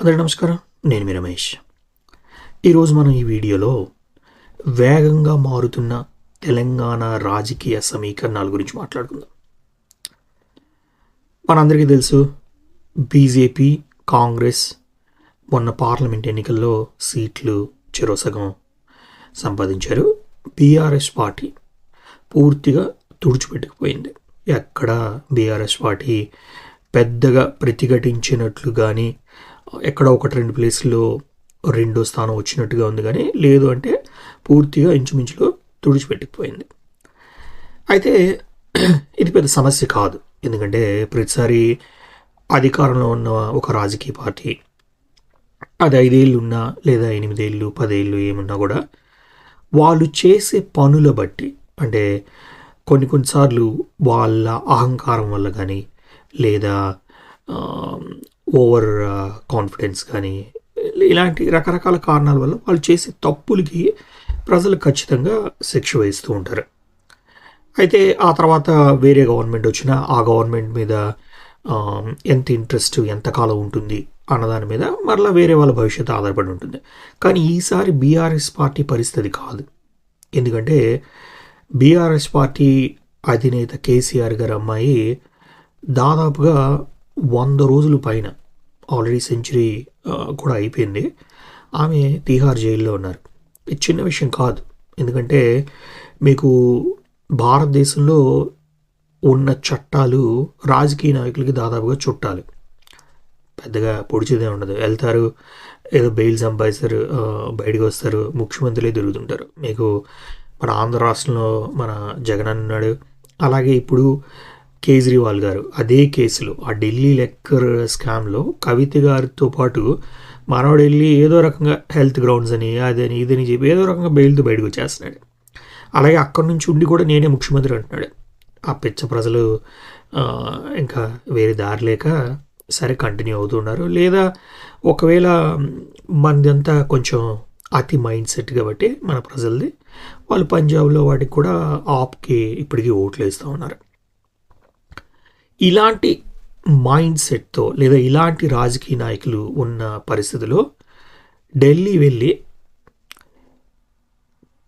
అందరి నమస్కారం. నేను మీ రమేష్. ఈరోజు మనం ఈ వీడియోలో వేగంగా మారుతున్న తెలంగాణ రాజకీయ సమీకరణాల గురించి మాట్లాడుకుందాం. మనందరికీ తెలుసు బీజేపీ కాంగ్రెస్ మొన్న పార్లమెంట్ ఎన్నికల్లో సీట్లు చెరోసగం సంపాదించారు. బీఆర్ఎస్ పార్టీ పూర్తిగా తుడిచిపెట్టుకుపోయింది. ఎక్కడ బీఆర్ఎస్ పార్టీ పెద్దగా ప్రతిఘటించినట్లు కానీ ఎక్కడ ఒకటి రెండు ప్లేస్లో రెండో స్థానం వచ్చినట్టుగా ఉంది కానీ లేదు అంటే పూర్తిగా ఇంచుమించులో తుడిచిపెట్టుకుపోయింది. అయితే ఇది పెద్ద సమస్య కాదు. ఎందుకంటే ప్రతిసారి అధికారంలో ఉన్న ఒక రాజకీయ పార్టీ అది ఐదేళ్ళు ఉన్నా లేదా ఎనిమిదేళ్ళు పదేళ్ళు ఏమున్నా కూడా వాళ్ళు చేసే పనుల బట్టి అంటే కొన్ని కొన్నిసార్లు వాళ్ళ అహంకారం వల్ల కానీ లేదా Um, ఓవర్ కాన్ఫిడెన్స్ uh, కానీ ఇలాంటి రకరకాల కారణాల వల్ల వాళ్ళు చేసే తప్పులకి ప్రజలు ఖచ్చితంగా శిక్ష వేస్తూ ఉంటారు. అయితే ఆ తర్వాత వేరే గవర్నమెంట్ వచ్చినా ఆ గవర్నమెంట్ మీద um, ఎంత ఇంట్రెస్ట్ ఎంతకాలం ఉంటుంది అన్నదాని మీద మరలా వేరే వాళ్ళ భవిష్యత్తు ఆధారపడి ఉంటుంది. కానీ ఈసారి బీఆర్ఎస్ పార్టీ పరిస్థితి కాదు. ఎందుకంటే బీఆర్ఎస్ పార్టీ అధినేత కేసీఆర్ గారు అమ్మాయి దాదాపుగా వంద రోజులు పైన ఆల్రెడీ సెంచరీ కూడా అయిపోయింది. ఆమె తీహార్ జైల్లో ఉన్నారు. ఇది చిన్న విషయం కాదు. ఎందుకంటే మీకు భారతదేశంలో ఉన్న చట్టాలు రాజకీయ నాయకులకి దాదాపుగా చుట్టాలు. పెద్దగా పొడిచేదే ఉండదు. వెళ్తారు ఏదో బెయిల్ సంపాదిస్తారు బయటకు వస్తారు ముఖ్యమంత్రులే తిరుగుతుంటారు. మీకు మన ఆంధ్ర రాష్ట్రంలో మన జగన్ అన్నాడు. అలాగే ఇప్పుడు కేజ్రీవాల్ గారు. అదే కేసులో ఆ ఢిల్లీ లెక్కర్ స్కామ్లో కవిత గారితో పాటు మనవాడు వెళ్ళి ఏదో రకంగా హెల్త్ గ్రౌండ్స్ అని అదని ఇదని చెప్పి ఏదో రకంగా బెయిల్తో బయటకు వచ్చేస్తున్నాడు. అలాగే అక్కడి నుంచి ఉండి కూడా నేనే ముఖ్యమంత్రి అంటున్నాడు. ఆ పిచ్చ ప్రజలు ఇంకా వేరే దారి లేక సరే కంటిన్యూ అవుతున్నారు లేదా ఒకవేళ మనదంతా కొంచెం అతి మైండ్ సెట్ కాబట్టి మన ప్రజలది వాళ్ళు పంజాబ్లో వాటికి కూడా ఆప్కి ఇప్పటికీ ఓట్లు వేస్తూ ఉన్నారు. ఇలాంటి మైండ్ సెట్తో లేదా ఇలాంటి రాజకీయ నాయకులు ఉన్న పరిస్థితిలో ఢిల్లీ వెళ్ళి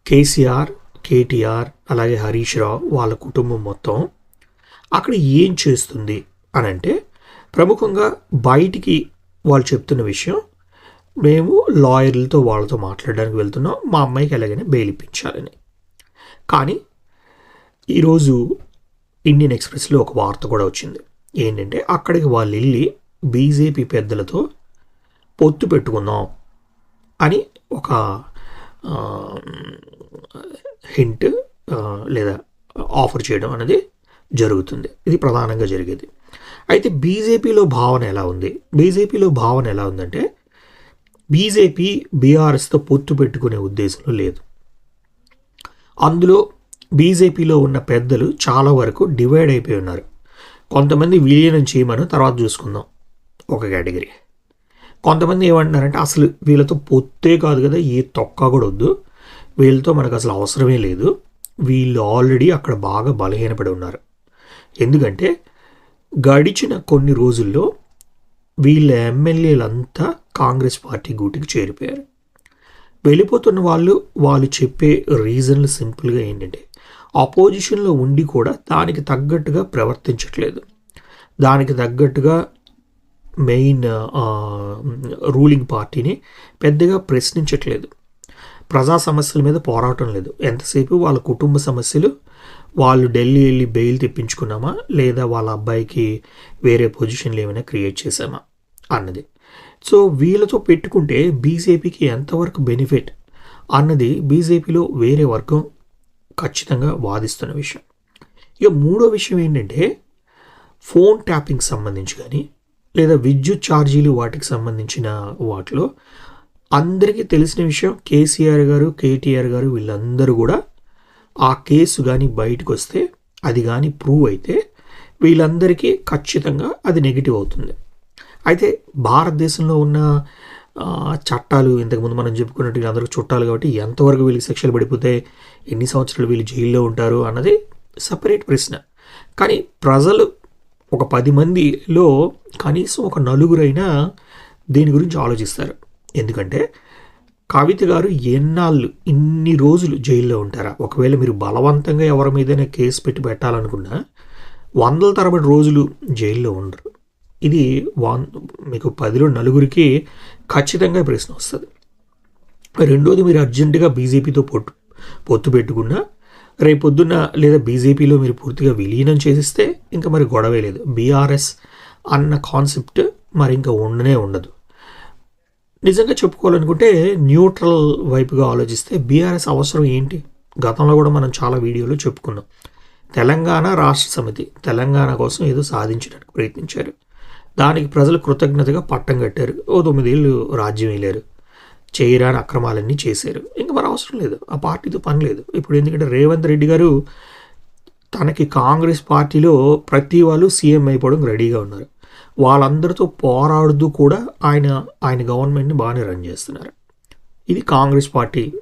కేసీఆర్ కేటీఆర్ అలాగే హరీష్ రావు వాళ్ళ కుటుంబం మొత్తం అక్కడ ఏం చేస్తుంది అని అంటే ప్రముఖంగా బయటికి వాళ్ళు చెప్తున్న విషయం మేము లాయర్లతో వాళ్ళతో మాట్లాడడానికి వెళ్తున్నాం మా అమ్మాయికి ఎలాగైనా బెయిల్ ఇప్పించాలని. కానీ ఈరోజు ఇండియన్ ఎక్స్ప్రెస్లో ఒక వార్త కూడా వచ్చింది. ఏంటంటే అక్కడికి వాళ్ళు వెళ్ళి బీజేపీ పెద్దలతో పొత్తు పెట్టుకుందాం అని ఒక హింట్ లేదా ఆఫర్ చేయడం అనేది జరుగుతుంది. ఇది ప్రధానంగా జరిగేది. అయితే బీజేపీలో భావన ఎలా ఉంది? బీజేపీలో భావన ఎలా ఉందంటే బీజేపీ బీఆర్ఎస్తో పొత్తు పెట్టుకునే ఉద్దేశంలో లేదు. అందులో బీజేపీలో ఉన్న పెద్దలు చాలా వరకు డివైడ్ అయిపోయి ఉన్నారు. కొంతమంది విలీనం చేయమని తర్వాత చూసుకుందాం. ఒక కేటగిరీ. కొంతమంది ఏమంటున్నారంటే అసలు వీళ్ళతో పొత్తే కాదు కదా ఏ తొక్క కూడా వద్దు. వీళ్ళతో మనకు అసలు అవసరమే లేదు. వీళ్ళు ఆల్రెడీ అక్కడ బాగా బలహీనపడి ఉన్నారు. ఎందుకంటే గడిచిన కొన్ని రోజుల్లో వీళ్ళ ఎమ్మెల్యేలంతా కాంగ్రెస్ పార్టీ గూటికి చేరిపోయారు. వెళ్ళిపోతున్న వాళ్ళు వాళ్ళు చెప్పే రీజన్లు సింపుల్గా ఏంటంటే ఆపోజిషన్లో ఉండి కూడా దానికి తగ్గట్టుగా ప్రవర్తించట్లేదు. దానికి తగ్గట్టుగా మెయిన్ రూలింగ్ పార్టీని పెద్దగా ప్రశ్నించట్లేదు. ప్రజా సమస్యల మీద పోరాటం లేదు. ఎంతసేపు వాళ్ళ కుటుంబ సమస్యలు వాళ్ళు ఢిల్లీ వెళ్ళి బెయిల్ తెప్పించుకున్నామా లేదా వాళ్ళ అబ్బాయికి వేరే పొజిషన్లు ఏమైనా క్రియేట్ చేసామా అన్నది. సో వీళ్ళతో పెట్టుకుంటే బీజేపీకి ఎంతవరకు బెనిఫిట్ అన్నది బీజేపీలో వేరే వర్గం ఖచ్చితంగా వాదిస్తున్న విషయం. ఇక మూడో విషయం ఏంటంటే ఫోన్ ట్యాపింగ్ సంబంధించి కానీ లేదా విద్యుత్ ఛార్జీలు వాటికి సంబంధించిన వాటిలో అందరికీ తెలిసిన విషయం కేసీఆర్ గారు కేటీఆర్ గారు వీళ్ళందరూ కూడా ఆ కేసు కానీ బయటకు వస్తే అది కానీ ప్రూవ్ అయితే వీళ్ళందరికీ ఖచ్చితంగా అది నెగిటివ్ అవుతుంది. అయితే భారతదేశంలో ఉన్న చట్టాలు ఇంతకుముందు మనం చెప్పుకున్నట్టు అందరూ చుట్టాలు కాబట్టి ఎంతవరకు వీళ్ళకి శిక్షలు పడిపోతాయి ఎన్ని సంవత్సరాలు వీళ్ళు జైల్లో ఉంటారు అన్నది సపరేట్ ప్రశ్న. కానీ ప్రజలు ఒక పది మందిలో కనీసం ఒక నలుగురైనా దీని గురించి ఆలోచిస్తారు. ఎందుకంటే కవిత గారు ఎన్నాళ్ళు ఇన్ని రోజులు జైల్లో ఉంటారా? ఒకవేళ మీరు బలవంతంగా ఎవరి మీదైనా కేసు పెట్టి పెట్టాలనుకున్నా వందల తరబడి రోజులు జైల్లో ఉండరు. ఇది వన్ మీకు పదిలో నలుగురికి ఖచ్చితంగా ప్రశ్న వస్తుంది. రెండోది మీరు అర్జెంటుగా బీజేపీతో పొట్టు పొత్తు పెట్టుకున్నా రేపొద్దున లేదా బీజేపీలో మీరు పూర్తిగా విలీనం చేసిస్తే ఇంకా మరి గొడవే లేదు. బీఆర్ఎస్ అన్న కాన్సెప్ట్ మరి ఇంకా ఉండనే ఉండదు. నిజంగా చెప్పుకోవాలనుకుంటే న్యూట్రల్ వైపుగా ఆలోచిస్తే బీఆర్ఎస్ అవసరం ఏంటి? గతంలో కూడా మనం చాలా వీడియోలు చెప్పుకున్నాం. తెలంగాణ రాష్ట్ర సమితి తెలంగాణ కోసం ఏదో సాధించడానికి ప్రయత్నించారు. దానికి ప్రజలు కృతజ్ఞతగా పట్టం కట్టారు. ఓ తొమ్మిదేళ్ళు రాజ్యం వేయలేరు చేయరాని అక్రమాలన్నీ చేశారు. ఇంకా మరి అవసరం లేదు. ఆ పార్టీతో పని లేదు. ఇప్పుడు ఎందుకంటే రేవంత్ రెడ్డి గారు తనకి కాంగ్రెస్ పార్టీలో ప్రతి వాళ్ళు సీఎం అయిపోవడం రెడీగా ఉన్నారు. వాళ్ళందరితో పోరాడుతూ కూడా ఆయన ఆయన గవర్నమెంట్ని బాగానే రన్ చేస్తున్నారు. ఇది కాంగ్రెస్ పార్టీ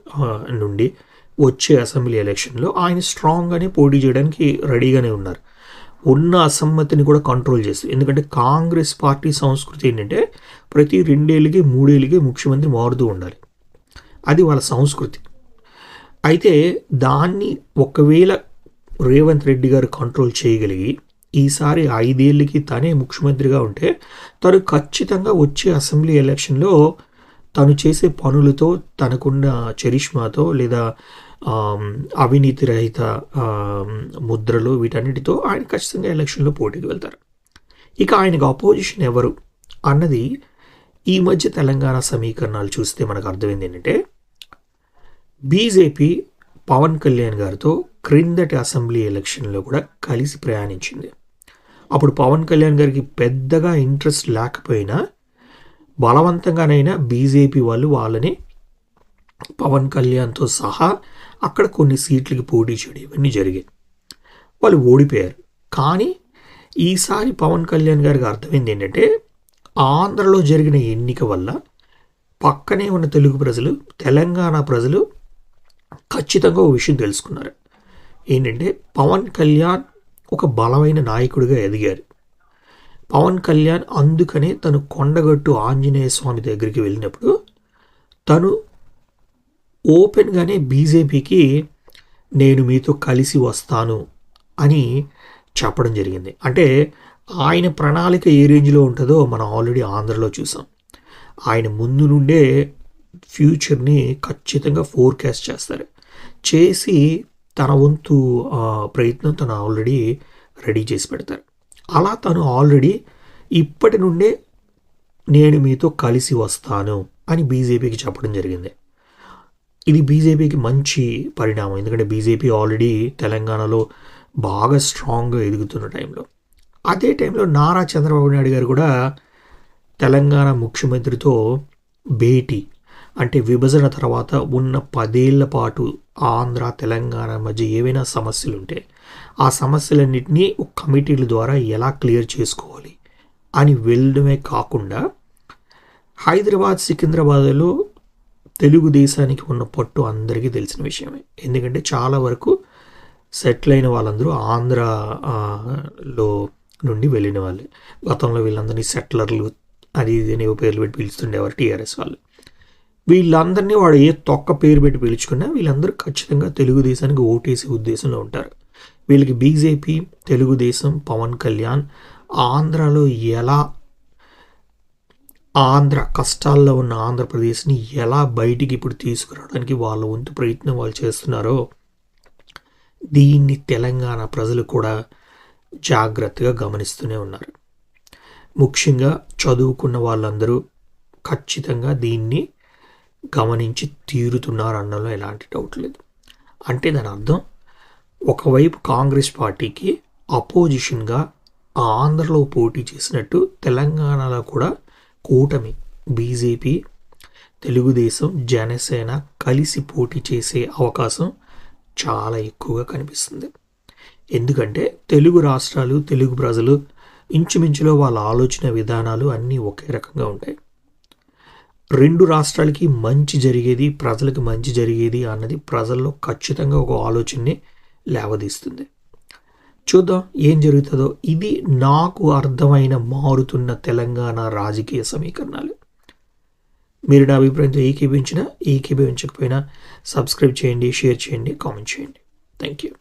నుండి వచ్చే అసెంబ్లీ ఎలక్షన్లో ఆయన స్ట్రాంగ్గానే పోటీ చేయడానికి రెడీగానే ఉన్నారు. ఉన్న అసమ్మతిని కూడా కంట్రోల్ చేస్తుంది. ఎందుకంటే కాంగ్రెస్ పార్టీ సంస్కృతి ఏంటంటే ప్రతి రెండేళ్ళకి మూడేళ్ళకి ముఖ్యమంత్రి మారుతూ ఉండాలి. అది వాళ్ళ సంస్కృతి. అయితే దాన్ని ఒకవేళ రేవంత్ రెడ్డి గారు కంట్రోల్ చేయగలిగి ఈసారి ఐదేళ్ళకి తనే ముఖ్యమంత్రిగా ఉంటే తను ఖచ్చితంగా వచ్చే అసెంబ్లీ ఎలక్షన్లో తను చేసే పనులతో తనకున్న చరిష్మాతో లేదా అవినీతి రహిత ముద్రలు వీటన్నిటితో ఆయన ఖచ్చితంగా ఎలక్షన్లో పోటీకి వెళ్తారు. ఇక ఆయనకు అపోజిషన్ ఎవరు అన్నది ఈ మధ్య తెలంగాణ సమీకరణాలు చూస్తే మనకు అర్థమైంది ఏంటంటే బీజేపీ పవన్ కళ్యాణ్ గారితో క్రిందటి అసెంబ్లీ ఎలక్షన్లో కూడా కలిసి ప్రయాణించింది. అప్పుడు పవన్ కళ్యాణ్ గారికి పెద్దగా ఇంట్రెస్ట్ లేకపోయినా బలవంతంగానైనా బీజేపీ వాళ్ళు వాళ్ళని పవన్ కళ్యాణ్తో సహా అక్కడ కొన్ని సీట్లకి పోటీ చేయడం ఇవన్నీ జరిగాయి. వాళ్ళు ఓడిపోయారు. కానీ ఈసారి పవన్ కళ్యాణ్ గారికి అర్థమైంది ఏంటంటే ఆంధ్రలో జరిగిన ఎన్నిక వల్ల పక్కనే ఉన్న తెలుగు ప్రజలు తెలంగాణ ప్రజలు ఖచ్చితంగా ఒక విషయం తెలుసుకున్నారు. ఏంటంటే పవన్ కళ్యాణ్ ఒక బలమైన నాయకుడిగా ఎదిగారు. పవన్ కళ్యాణ్ అందుకనే తను కొండగట్టు ఆంజనేయ స్వామి దగ్గరికి వెళ్ళినప్పుడు తను ఓపెన్గానే బీజేపీకి నేను మీతో కలిసి వస్తాను అని చెప్పడం జరిగింది. అంటే ఆయన ప్రణాళిక ఏ రేంజ్లో ఉంటుందో మనం ఆల్రెడీ ఆంధ్రలో చూసాం. ఆయన ముందు నుండే ఫ్యూచర్ని ఖచ్చితంగా ఫోర్కాస్ట్ చేస్తారు. చేసి తన వంతు ఆ, ప్రయత్నం తను ఆల్రెడీ రెడీ చేసి పెడతారు. అలా తను ఆల్రెడీ ఇప్పటి నుండే నేను మీతో కలిసి వస్తాను అని బీజేపీకి చెప్పడం జరిగింది. ఇది బీజేపీకి మంచి పరిణామం. ఎందుకంటే బీజేపీ ఆల్రెడీ తెలంగాణలో బాగా స్ట్రాంగ్గా ఎదుగుతున్న టైంలో. అదే టైంలో నారా చంద్రబాబు నాయుడు గారు కూడా తెలంగాణ ముఖ్యమంత్రితో భేటీ అంటే విభజన తర్వాత ఉన్న పదేళ్ళ పాటు ఆంధ్ర తెలంగాణ మధ్య ఏవైనా సమస్యలు ఉంటే ఆ సమస్యలన్నింటినీ ఒక కమిటీల ద్వారా ఎలా క్లియర్ చేసుకోవాలి అని వెళ్ళడమే కాకుండా హైదరాబాద్ సికింద్రాబాద్లో తెలుగుదేశానికి ఉన్న పట్టు అందరికీ తెలిసిన విషయమే. ఎందుకంటే చాలా వరకు సెటిల్ అయిన వాళ్ళందరూ ఆంధ్రలో నుండి వెళ్ళిన వాళ్ళే. గతంలో వీళ్ళందరినీ సెటిలర్లు అది ఇది అని పేర్లు పెట్టి పిలుస్తుండేవారు టీఆర్ఎస్ వాళ్ళు. వీళ్ళందరినీ వాడు ఏ తొక్క పేరు పెట్టి పిలుచుకున్నా వీళ్ళందరూ ఖచ్చితంగా తెలుగుదేశానికి ఓటేసే ఉద్దేశంలో ఉంటారు. వీళ్ళకి బీజేపీ తెలుగుదేశం పవన్ కళ్యాణ్ ఆంధ్రాలో ఎలా ఆంధ్ర కష్టాల్లో ఉన్న ఆంధ్రప్రదేశ్ని ఎలా బయటికి ఇప్పుడు తీసుకురావడానికి వాళ్ళ వంతు ప్రయత్నం వాళ్ళు చేస్తున్నారో దీన్ని తెలంగాణ ప్రజలు కూడా జాగ్రత్తగా గమనిస్తూనే ఉన్నారు. ముఖ్యంగా చదువుకున్న వాళ్ళందరూ ఖచ్చితంగా దీన్ని గమనించి తీరుతున్నారు అన్నలో ఎలాంటి డౌట్ లేదు. అంటే దాని అర్థం ఒకవైపు కాంగ్రెస్ పార్టీకి అపోజిషన్గా ఆంధ్రలో పోటీ చేసినట్టు తెలంగాణలో కూడా కూటమి బీజేపీ తెలుగుదేశం జనసేన కలిసి పోటీ చేసే అవకాశం చాలా ఎక్కువగా కనిపిస్తుంది. ఎందుకంటే తెలుగు రాష్ట్రాలు తెలుగు ప్రజలు ఇంచుమించులో వాళ్ళ ఆలోచన విధానాలు అన్నీ ఒకే రకంగా ఉంటాయి. రెండు రాష్ట్రాలకి మంచి జరిగేది ప్రజలకు మంచి జరిగేది అన్నది ప్రజల్లో ఖచ్చితంగా ఒక ఆలోచనని లేవదీస్తుంది. చూద్దాం ఏం జరుగుతుందో. ఇది నాకు అర్థమైన మారుతున్న తెలంగాణ రాజకీయ సమీకరణాలు. మీరు నా అభిప్రాయంతో ఏకీభించినా ఏకీభవించకపోయినా సబ్స్క్రైబ్ చేయండి షేర్ చేయండి కామెంట్ చేయండి. Thank you